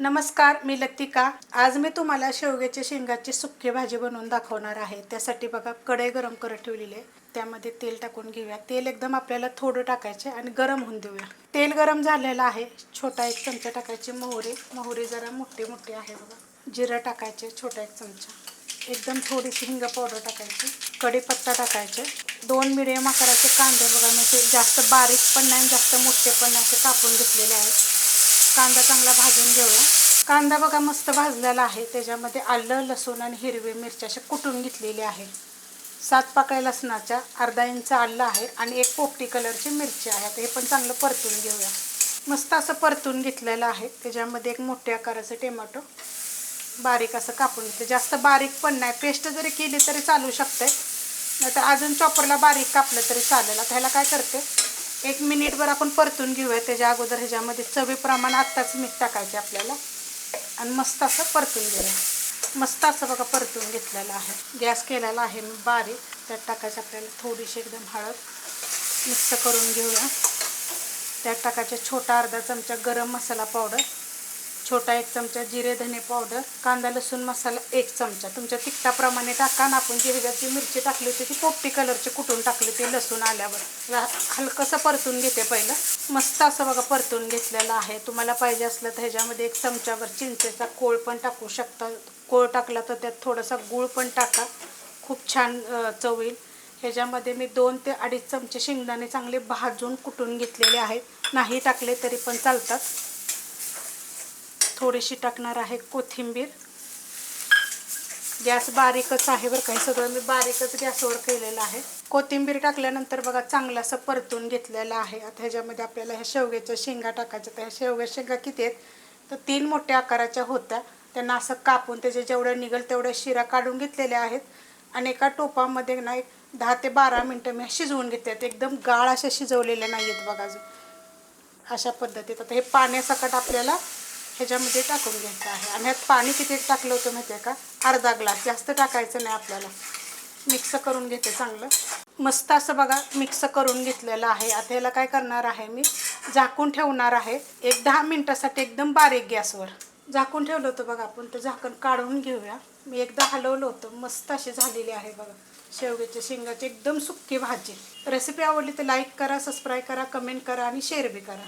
नमस्कार मी लतिका. आज मी तुम्हाला शेवग्याच्या शेंगाची सुक्की भाजी बनवून दाखवणार आहे. त्यासाठी बघा कढई गरम करत ठेवलेली आहे. त्यामध्ये तेल टाकून घेऊया. तेल एकदम आपल्याला थोडं टाकायचे आणि गरम होऊन देऊया. तेल गरम झालेलं आहे. छोटा एक चमचा टाकायची मोहरी. मोहरी जरा मोठी मोठी आहे बघा. जिरं टाकायचे छोटा एक चमचा. एकदम थोडीशी हिंग पावडर टाकायची. कढीपत्ता टाकायचे. दोन मिडियम आकाराचे कांदे बघा मी जास्त बारीक पण नाही आणि जास्त मोठे पण नाही असे कापून घेतलेले आहेत. कांदा चांगला भाजून घेऊया. कांदा बघा मस्त भाजलेला आहे. त्याच्यामध्ये आलं लसूण आणि हिरवी मिरची असे कुटून घेतलेली आहे. सात पाकळ्या लसणाच्या अर्धा इंच आलं आहे आणि एक पोपटी कलरची मिरची आहे. आता हे पण चांगलं परतून घेऊया. मस्त असं परतून घेतलेलं आहे. त्याच्यामध्ये एक मोठ्या आकाराचं टोमॅटो बारीक असं कापून घेतलं. जास्त बारीक पण नाही. पेस्ट जरी केली तरी चालू शकते नाहीतर अजून चॉपरला बारीक कापलं तरी चालेल. आता ह्याला काय करते? एक मिनिटभर आपण परतून घेऊया. त्याच्या अगोदर ह्याच्यामध्ये चवीप्रमाणे आत्ताच मीठ टाकायचे आपल्याला. आणि मस्त असं परतून घेऊया. मस्त असं बघा परतून घेतलेलं आहे. गॅस केलेला आहे मी बारीक. त्यात टाकायचं आपल्याला थोडीशी एकदम हळद. मिक्स करून घेऊया. त्यात टाकायचे छोटा अर्धा चमचा गरम मसाला पावडर. छोटा एक चमचा जिरे धने पावडर कांदा लसूण मसाला एक चमचा. तुमच्या तिखटाप्रमाणे टाका ना आपण जी ह्याच्यात जी मिरची टाकली होती ती पोपटी कलरची कुटून टाकली ते लसूण आल्यावर. हलकंसं परतून घेते पहिलं. मस्त असं बघा परतून घेतलेलं आहे. तुम्हाला पाहिजे असलं तर ह्याच्यामध्ये एक चमच्यावर चिंचेचा कोळ पण टाकू शकता. कोळ टाकला तर त्यात थोडासा गूळ पण टाका. खूप छान चव येईल. ह्याच्यामध्ये मी दोन ते अडीच चमचे शेंगदाणे चांगले भाजून कुटून घेतलेले आहेत. नाही टाकले तरी पण चालतात. थोडीशी टाकणार आहे कोथिंबीर. गॅस बारीकच आहे बरं का हे सगळं मी बारीकच गॅसवर केलेलं आहे. कोथिंबीर टाकल्यानंतर बघा चांगलं असं परतून घेतलेलं आहे. आता ह्याच्यामध्ये आपल्याला ह्या शेवग्याच्या शेंगा टाकायच्या ह्या शेवग्या शेंगा किती आहेत? तर तीन मोठ्या आकाराच्या होत्या. त्यांना असं कापून त्याचे जेवढं निघेल तेवढ्या शिरा काढून घेतलेल्या आहेत. आणि एका टोपामध्ये ना एक दहा ते बारा मिनटं मी शिजवून घेते आहेत. एकदम गाळ अशा शिजवलेल्या नाही आहेत बघा अजून. अशा पद्धतीत. आता हे पाण्यासकट आपल्याला ह्याच्यामध्ये टाकून घ्यायचं आहे. आणि ह्यात पाणी किती टाकलं होतं माहिती आहे का? अर्धा ग्लास. जास्त टाकायचं नाही आपल्याला. मिक्स करून घेते चांगलं. मस्त असं बघा मिक्स करून घेतलेलं आहे. आता ह्याला काय करणार आहे मी? झाकून ठेवणार आहे. एक दहा मिनटासाठी एकदम बारीक गॅसवर. झाकून ठेवलं होतं बघा आपण. ते झाकण काढून घेऊया. मी एकदा हलवलं होतं. मस्त अशी झालेली आहे बघा. शेवग्याच्या शेंगाची एकदम सुक्की भाजी. रेसिपी आवडली तर लाईक करा सबस्क्राईब करा कमेंट करा आणि शेअर बी करा.